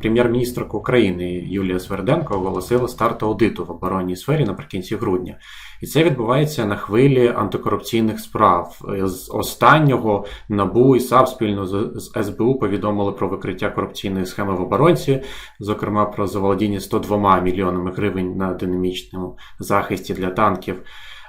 Прем'єр-міністрка України Юлія Сверденко оголосила старт аудиту в оборонній сфері наприкінці грудня, і це відбувається на хвилі антикорупційних справ. З останнього набу і САП спільно з СБУ повідомили про викриття корупційної схеми в оборонці, зокрема про заволодіння 102 мільйонами гривень на динамічному захисті для танків.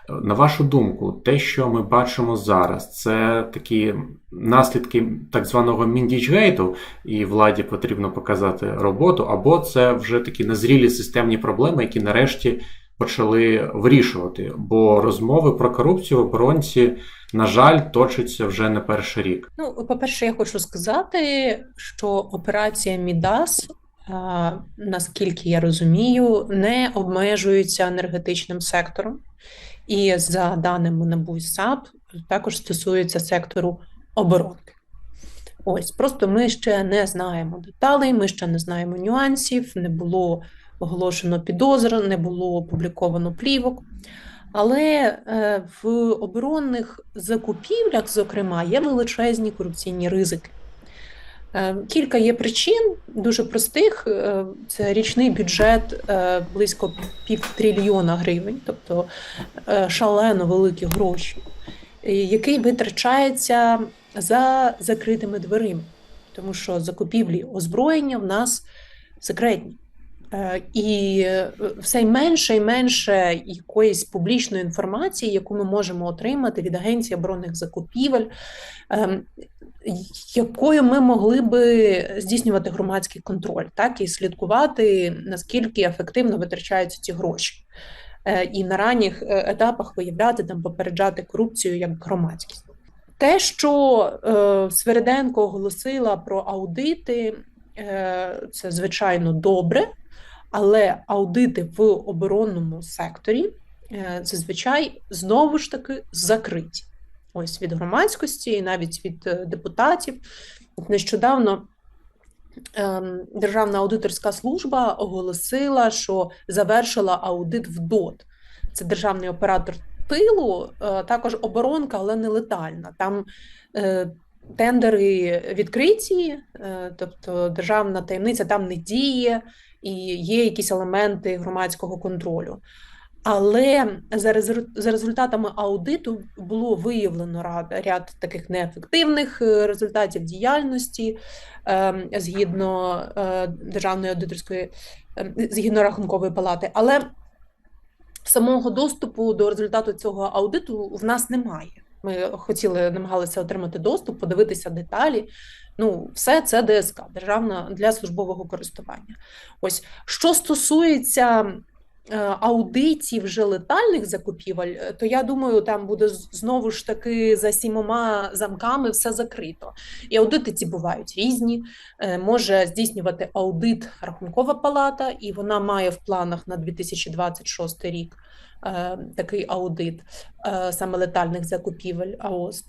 На вашу думку, те, що ми бачимо зараз, це такі наслідки так званого міндічгейту, і владі потрібно показати роботу, або це вже такі незрілі системні проблеми, які нарешті почали вирішувати. Бо розмови про корупцію в оборонці, на жаль, точаться вже не перший рік. Ну, по-перше, я хочу сказати, що операція Мідас. Наскільки я розумію, не обмежується енергетичним сектором. І за даними НАБУ і САП, також стосується сектору оборонки. Ось просто ми ще не знаємо деталей, ми ще не знаємо нюансів, не було оголошено підозр, не було опубліковано плівок. Але е, в оборонних закупівлях, зокрема, є величезні корупційні ризики. Е, кілька є причин дуже простих. Е, це річний бюджет е, близько півтрильйона гривень, тобто шалено великі гроші, який витрачається за закритими дверима, тому що закупівлі озброєння в нас секретні. І все менше і менше якоїсь публічної інформації, яку ми можемо отримати від Агенції оборонних закупівель, ем, якою ми могли би здійснювати громадський контроль, так і слідкувати наскільки ефективно витрачаються ці гроші, е, і на ранніх е, етапах виявляти там попереджати корупцію як громадськість. Те, що е, Свериденко оголосила про аудити, е, це звичайно добре, але аудити в оборонному секторі е, зазвичай знову ж таки закриті ось від громадськості, і навіть від е, депутатів. Нещодавно ем, Державна аудиторська служба оголосила, що завершила аудит в ДОТ. Це державний оператор тилу, е, також оборонка, але не летальна. Там тендери відкриті, тобто державна таємниця там не діє і є якісь елементи громадського контролю. Але за результатами аудиту було виявлено ряд, таких неефективних е, результатів діяльності ем, згідно е, державної аудиторської, ем, згідно рахункової палати. Але самого доступу до результату цього аудиту в нас немає. Ми хотіли намагалися отримати доступ, подивитися деталі. Ну, все це ДСК державна для службового користування. Ось що стосується Е, аудитів вже летальних закупівель, е, то я думаю, там буде знову ж таки за сімома замками все закрито. І аудити ці бувають різні. Е, може здійснювати аудит рахункова палата, і вона має в планах на 2026 рік такий аудит саме летальних закупівель. АОС.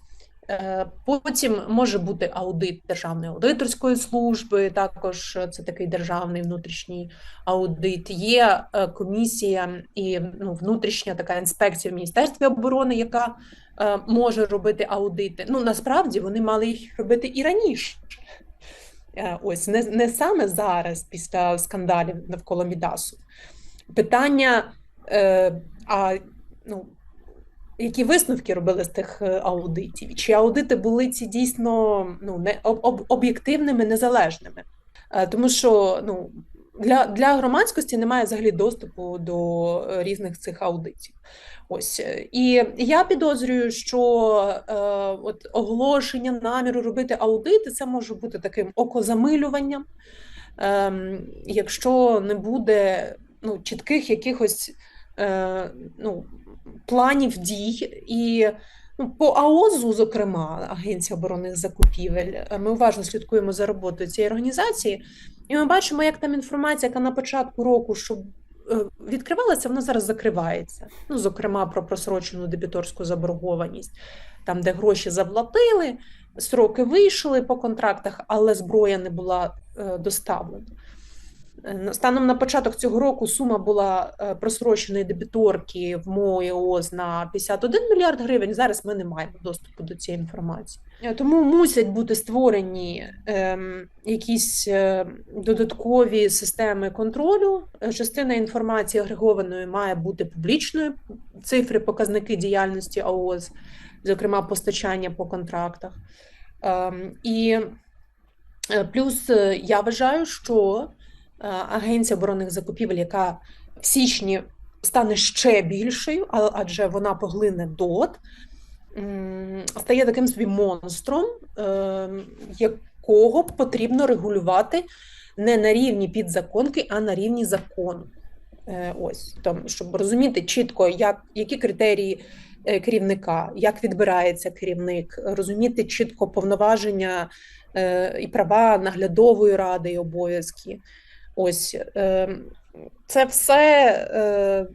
Е, потім може бути аудит Державної аудиторської служби, також це такий державний внутрішній аудит. Є е, комісія і ну, внутрішня така інспекція в Міністерстві оборони, яка е, може робити аудити. Ну насправді вони мали їх робити і раніше. Ось не не саме зараз, після скандалів навколо Мідасу. Питання, а ну які висновки робили з тих е, аудитів? Чи аудити були ці дійсно ну, не об, об'єктивними, незалежними? Е, тому що ну, для для громадськості немає взагалі доступу до е, різних цих аудитів. Ось і я підозрюю, що е, от оголошення наміру робити аудити це може бути таким окозамилюванням, е, якщо не буде ну, чітких якихось е, ну, планів дій і ну, по АОЗу, зокрема, Агенція оборонних закупівель, е, ми уважно слідкуємо за роботою цієї організації, і ми бачимо, як там інформація, яка на початку року, що е, відкривалася, вона зараз закривається. Ну, зокрема, про просрочену дебіторську заборгованість, там, де гроші заплатили, сроки вийшли по контрактах, але зброя не була доставлена. Е, Станом на початок цього року сума була е, просроченої дебіторки в МО і на 51 мільярд гривень. Зараз ми не маємо доступу до цієї інформації. Е, Тому мусять бути створені ем, якісь додаткові системи контролю. Частина інформації агрегованої має бути публічною. Цифри, показники діяльності АОЗ, зокрема постачання по контрактах. Ем, І плюс я вважаю, що Агенція оборонних закупівель, яка в січні стане ще більшою, адже вона поглине ДОТ, стає таким собі монстром, е, якого потрібно регулювати не на рівні підзаконки, а на рівні закону. Е, Ось там, щоб розуміти чітко, як, які критерії е, керівника, як відбирається керівник, розуміти чітко повноваження е, і права наглядової ради і обов'язки. Ось е, це все. Е,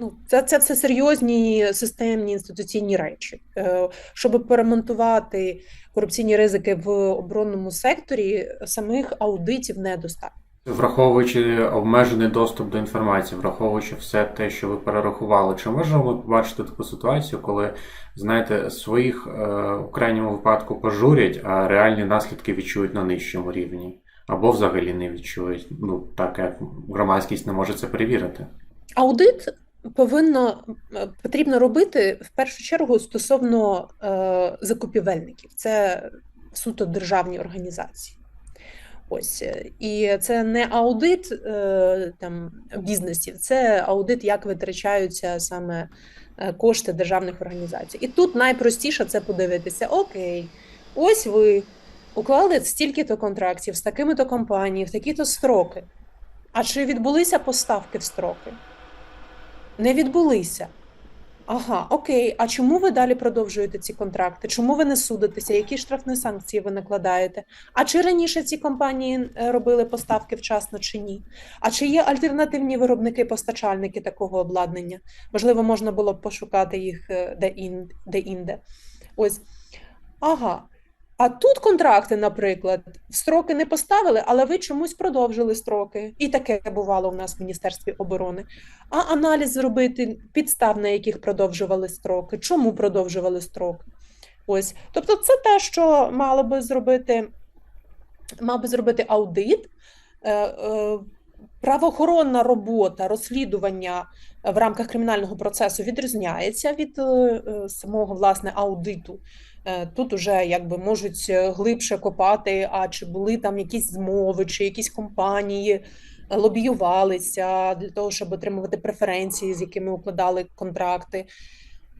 Ну, це, це все серйозні системні інституційні речі. Е, Щоб перемонтувати корупційні ризики в оборонному секторі, самих аудитів недостатньо. Враховуючи обмежений доступ до інформації, враховуючи все те, що ви перерахували, чи можемо ми побачити таку ситуацію, коли знаєте, своїх в крайньому випадку пожурять, а реальні наслідки відчують на нижчому рівні, або взагалі не відчують, ну так як громадськість не може це перевірити. Аудит повинно е, потрібно робити в першу чергу стосовно е, закупівельників. Це суто державні організації. Ось е, і це не аудит е, там бізнесів, це аудит, як витрачаються саме кошти державних організацій. І тут найпростіше це подивитися: окей, ось ви уклали стільки-то контрактів з такими-то компаніями, в такі-то строки. А чи відбулися поставки в строки? Не відбулися. Ага, окей. А чому ви далі продовжуєте ці контракти? Чому ви не судитеся? Які штрафні санкції ви накладаєте? А чи раніше ці компанії е, робили поставки вчасно чи ні? А чи є альтернативні виробники-постачальники такого обладнання? Можливо, можна було б пошукати їх е, де-ін- де-інде. Ось. Ага. А тут контракти, наприклад, строки не поставили, але ви чомусь продовжили строки. І таке бувало у нас в Міністерстві оборони. А аналіз зробити підстав, на яких продовжували строки, чому продовжували строки. Ось. Тобто, це те, що мало би зробити, мав би зробити аудит. Е, е, Правоохоронна робота, розслідування в рамках кримінального процесу відрізняється від е, е, самого власне аудиту. Е, Тут уже якби можуть е, глибше копати, а чи були там якісь змови, чи якісь компанії е, лобіювалися для того, щоб отримувати преференції, з якими укладали контракти.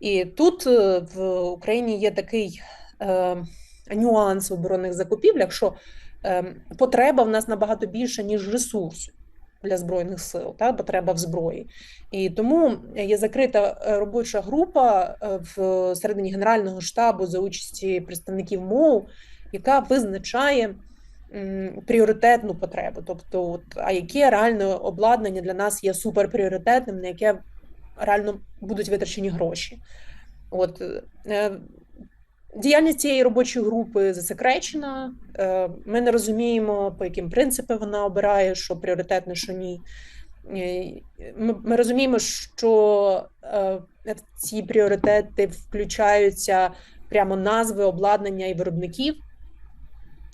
І тут е, в Україні є такий е, нюанс в оборонних закупівлях, що е, потреба в нас набагато більша, ніж ресурсу для збройних сил, та потреба в зброї. І тому є закрита е, робоча група е, в середині Генерального штабу за участі представників МОУ, яка визначає пріоритетну потребу. Тобто, от, а яке реальне обладнання для нас є суперпріоритетним, на яке реально будуть витрачені гроші. От е, діяльність цієї робочої групи засекречена. Е, Ми не розуміємо, по яким принципам вона обирає, що пріоритетне, що ні. Е, Ми, розуміємо, що е, ці пріоритети включаються прямо назви обладнання і виробників.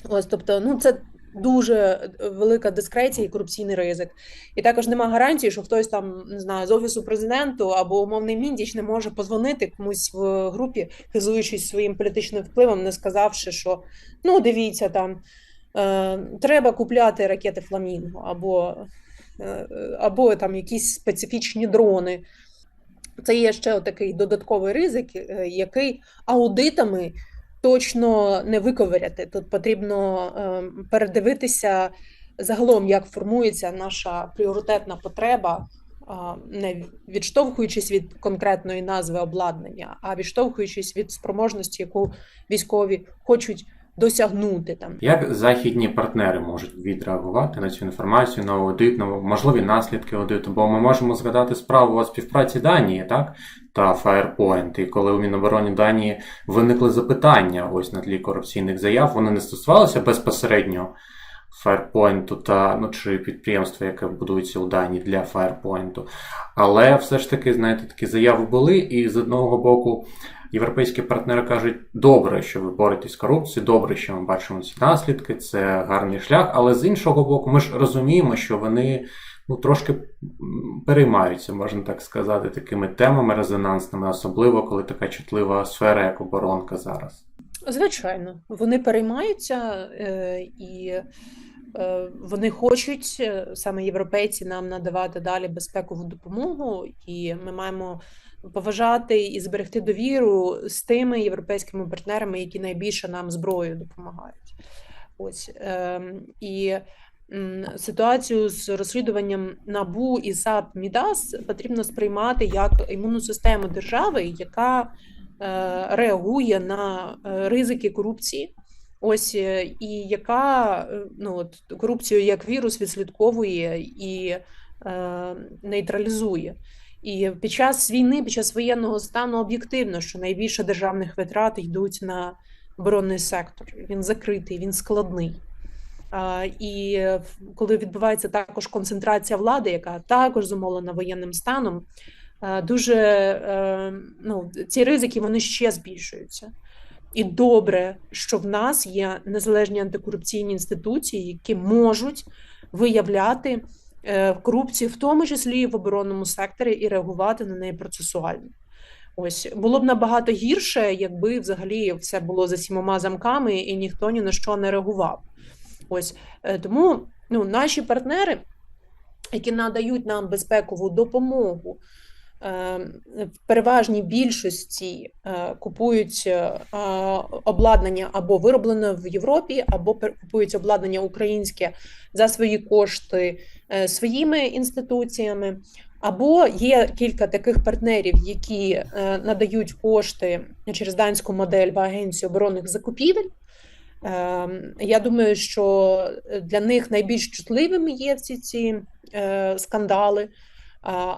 Ось, тобто, ну це дуже велика дискреція і корупційний ризик. І також нема гарантії, що хтось там не знаю з офісу президенту або умовний міндіч не може позвонити комусь в групі, хизуючись своїм політичним впливом, не сказавши, що ну дивіться там. е, Треба купляти ракети Фламінго або, е, або там якісь специфічні дрони. Це є ще такий додатковий ризик, е, який аудитами точно не виковиряти. Тут потрібно е, передивитися загалом, як формується наша пріоритетна потреба, не відштовхуючись від конкретної назви обладнання, а відштовхуючись від спроможності, яку військові хочуть досягнути там. Як західні партнери можуть відреагувати на цю інформацію, на аудит, на можливі наслідки аудиту? Бо ми можемо згадати справу о співпраці Данії, так? Та Firepoint. І коли у Мінобороні Данії виникли запитання ось на тлі корупційних заяв, вони не стосувалися безпосередньо Firepoint та ну, чи підприємство, яке будується у Данії для Firepoint. Але все ж таки, знаєте, такі заяви були, і з одного боку. Європейські партнери кажуть, добре, що ви боретесь з корупцією, добре, що ми бачимо ці наслідки, це гарний шлях. Але з іншого боку, ми ж розуміємо, що вони ну, трошки переймаються, можна так сказати, такими темами резонансними, особливо коли така чутлива сфера, як оборонка зараз. Звичайно, вони переймаються е, і е, вони хочуть е, саме європейці нам надавати далі безпекову допомогу, і ми маємо поважати і зберегти довіру з тими європейськими партнерами, які найбільше нам зброєю допомагають. Ось ем, і ситуацію з розслідуванням набу і САП Мідас потрібно сприймати як імунну систему держави, яка е, реагує на е, ризики корупції. Ось е, і яка ну от корупцію як вірус відслідковує і е, нейтралізує. І під час війни, під час воєнного стану об'єктивно, що найбільше державних витрат йдуть на оборонний сектор. Він закритий, він складний. І коли відбувається також концентрація влади, яка також зумовлена воєнним станом, дуже е, ну, ці ризики вони ще збільшуються. І добре, що в нас є незалежні антикорупційні інституції, які можуть виявляти е, корупції, в тому числі і в оборонному секторі, і реагувати на неї процесуально. Ось було б набагато гірше, якби взагалі все було за сімома замками і ніхто ні на що не реагував. Ось е, тому ну, наші партнери, які надають нам безпекову допомогу, в переважній більшості е, купують е, обладнання або вироблене в Європі, або купують обладнання українське за свої кошти е, своїми інституціями. Або є кілька таких партнерів, які е, надають кошти через данську модель в агенцію оборонних закупівель. Я думаю, що для них найбільш чутливими є всі ці е, скандали.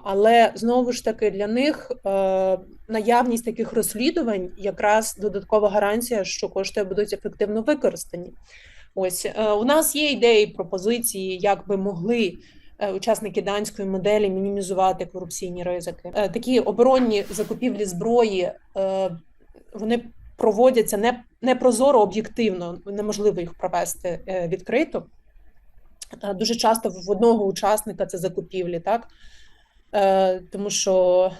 Але знову ж таки для них е, наявність таких розслідувань якраз додаткова гарантія, що кошти будуть ефективно використані. Ось е, у нас є ідеї, пропозиції, як би могли е, учасники данської моделі мінімізувати корупційні ризики. Такі оборонні закупівлі зброї вони проводяться не, не прозоро, об'єктивно, неможливо їх провести відкрито. Дуже часто в одного учасника це закупівлі, так? Е, Тому що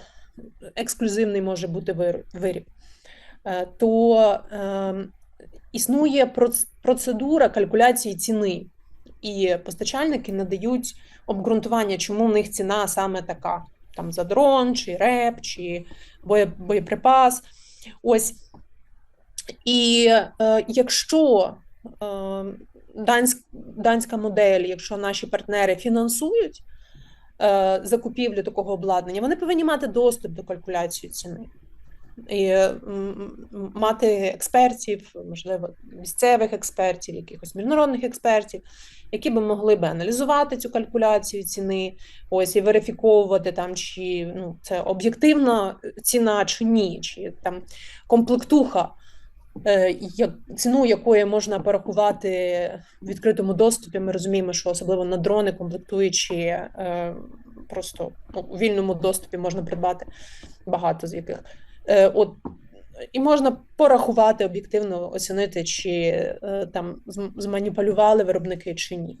ексклюзивний може бути вир- виріб. Е, То е, існує процедура калькуляції ціни, і постачальники надають обґрунтування, чому в них ціна саме така: там за дрон, чи реп, чи боєприпас. Ось. І е, якщо е, данськ, данська модель, якщо наші партнери фінансують е, закупівлю такого обладнання, вони повинні мати доступ до калькуляції ціни. І мати експертів, можливо, місцевих експертів, якихось міжнародних експертів, які би могли би аналізувати цю калькуляцію ціни, ось і верифіковувати там, чи ну, це об'єктивна ціна чи ні, чи там комплектуха, ціну якої можна порахувати в відкритому доступі. Ми розуміємо, що особливо на дрони комплектуючі е, просто у вільному доступі можна придбати багато з яких. Е, От і можна порахувати об'єктивно, оцінити, чи е, там зманіпулювали виробники чи ні.